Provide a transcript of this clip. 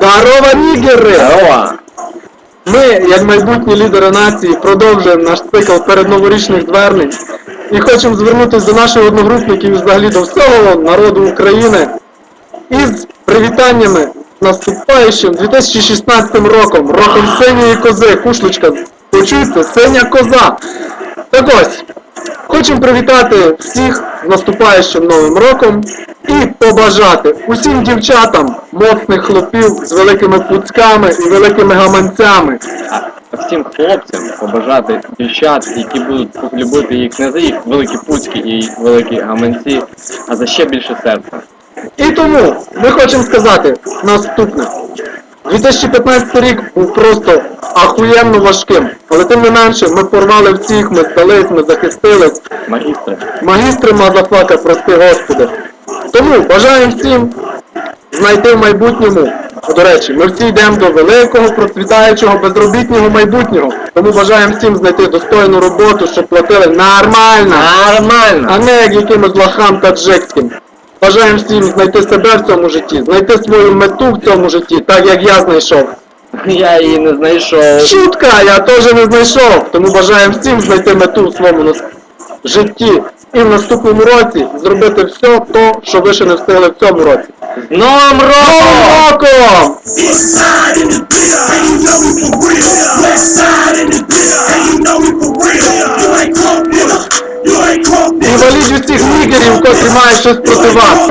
Здорово, нігери! Ми, як майбутні лідери нації, продовжуємо наш цикл передноворічних звернень і хочемо звернутися до наших одногрупників і взагалі до всього народу України із привітаннями наступаючим 2016 роком, роком синьої кози, кушличка, почуйте, синя коза. Так ось, хочемо привітати всіх з наступаючим новим роком і побажати усім дівчатам моцних хлопів з великими пуцьками і великими гаманцями. А всім хлопцям побажати дівчат, які будуть любити їх не за їх великі пуцьки і великі гаманці, а за ще більше серця. І тому ми хочемо сказати наступне. 2015 рік був просто ахуєнно важким, але тим не менше ми порвали всіх, ми здались, ми захистились. Магістри, Магістри мазафака, прости Господи. Тому бажаємо всім знайти в майбутньому. До речі, ми всі йдемо до великого, процвітаючого, безробітнього майбутнього. Тому бажаємо всім знайти достойну роботу, щоб платили нормально, Нормально! а не як якимось лохам таджикським. Бажаємо всім знайти себе в цьому житті, знайти свою мету в цьому житті, так як я знайшов. Я її не знайшов. Шутка, я теж не знайшов, тому бажаємо всім знайти мету в своєму житті і в наступному році зробити все то, що ви ще не встигли в цьому році. З Новим роком! crunk, nigga. Інвалідів всіх нігерів, котрі мають щось проти вас.